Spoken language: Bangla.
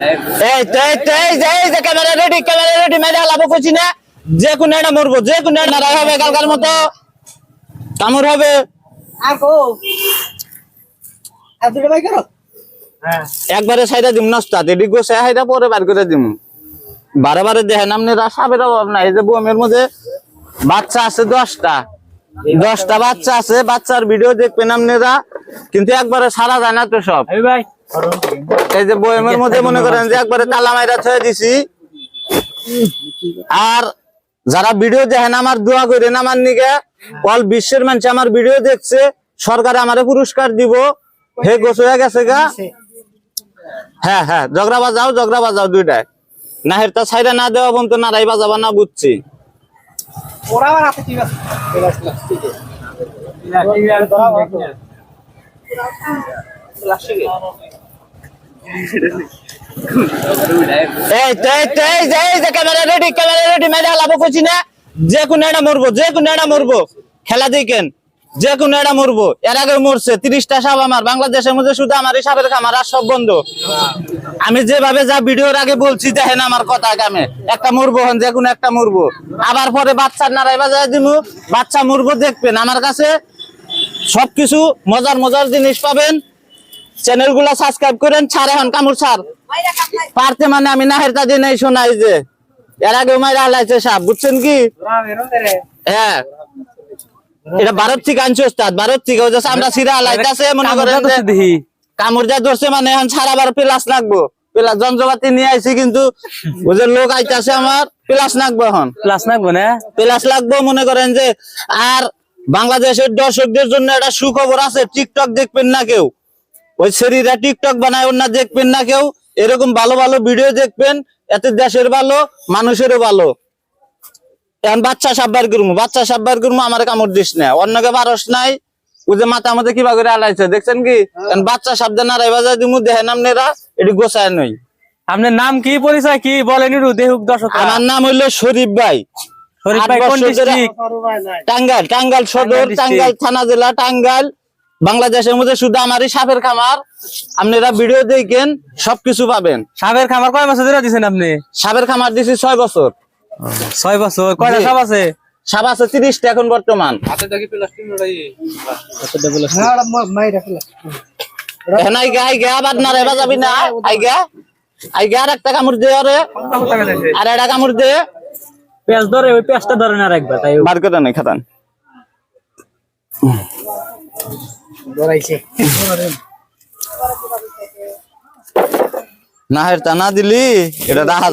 এই তো এই এই যে ক্যামেরা রেডি ক্যামেরা রেডি মেরে লাভ করছি না। যে কোনো মরবো যে কোনো হবে কালকার মতো। কামড় হবে। করো। একবারে সাইডা দিম নস্তা এডি গোসে হাইটা পরে বার করে দিম। বারে বারে দেখেন আপনি সাবের অভাব নাই। এই যে বোমের মধ্যে বাচ্চা আছে দশটা। দশটা বাচ্চা আছে বাচ্চার ভিডিও দেখবেন আপনারা কিন্তু একবারে সারা যায় না তো সব। ভাই এই যে বয়েমের মধ্যে মনে করেন যে একবারে তালা মাইরা ছয়ে দিছি। আর যারা ভিডিও দেখেন, আমার দোয়া করেন, আমার নিকে অল বিশ্বের মানুষ আমার ভিডিও দেখছে, সরকার আমারে পুরস্কার দিব। হে গোছ হয়ে গেছে গা? হ্যাঁ হ্যাঁ জগরা বাজাও জগরা বাজাও দুইটাই। না হেরটা সাইডে না দেওয়া পর্যন্ত নারাই বাজাবা না বুঝছি। ওরা এই এই যে ক্যামেরা রেডি ক্যামেরা রেডি লাভ করছি না। যে কোনো মরবো মরবো। খেলা এর আগে মরছে, তিরিশটা আমার, বাংলাদেশের মধ্যে শুধু আমার আর সব আমি যেভাবে যা ভিডিওর আগে বলছি, দেখেন আমার কথা কামে। একটা মরবো হন, যে কোনো একটা মরবো। আবার পরে বাচ্চার নারাই বাজায় দিমু, বাচ্চা মরবো দেখবেন। আমার কাছে সবকিছু মজার মজার জিনিস পাবেন। চ্যানেলগুলা সাবস্ক্রাইব করেন ছাড় এখন কামড় ছাড়। পারতে মানে আমি নাহের নেই শোনাই যে। এর আগে মাইরা হালাইছে সাপ বুঝছেন কি? হ্যাঁ। এটা ভারত থেকে আনছে ওস্তাদ ভারত থেকে। ওই আমরা সিরা হালাইতেছে মনে করেন কামড় যা ধরছে মানে এখন সারাবার প্লাস লাগবো। প্লাস যন্ত্রপাতি নিয়ে আইছি কিন্তু ওই যে লোক আইতাছে আমার প্লাস লাগবো এখন। ক্লাস নাকবো না? প্লাস লাগবো মনে করেন যে আর বাংলাদেশের দর্শকদের জন্য একটা সুখবর আছে টিকটক দেখবেন না কেউ। ওই শরীরা টিকটক বানায় না দেখবেন না কেউ। এরকম ভালো ভালো ভিডিও দেখবেন এতে দেশের ভালো মানুষেরও ভালো। এখন বাচ্চা সাব্বার করব বাচ্চা সাব্বার করব আমার কামড় দিস না। অন্যকে পারস নাই ওই যে মাথা মধ্যে কিবা করে আলাইছে দেখছেন কি? এখন বাচ্চা সাবধান আর এবার দিমু দেখেন আপনারা এটি গোছায় নই। আপনার নাম কি পরিচয় কি বলেন দেহুক দর্শক। আমার নাম হইল শরীফ ভাই। টাঙ্গাইল টাঙ্গাইল সদর টাঙ্গাল থানা জেলা টাঙ্গাইল। বাংলাদেশের মধ্যে শুধু আমারই সাপের খামার। আপনারা ভিডিও দেখেন সবকিছু পাবেন। সাপের খামার কয় বছর ধরে দিছেন আপনি? সাপের খামার দিছি ছয় বছর। ছয় বছর কয়টা সাপ আছে? সাপ আছে তিরিশটা এখন বর্তমান। আর একটা কামড় দে আরে। আর একটা কামড় দে। পেঁয়াজ ধরে ওই পেঁয়াজটা ধরে না রাখবা তাই বার করে নাই খাতান ধরাইছে। না না দিলি এটা দেখা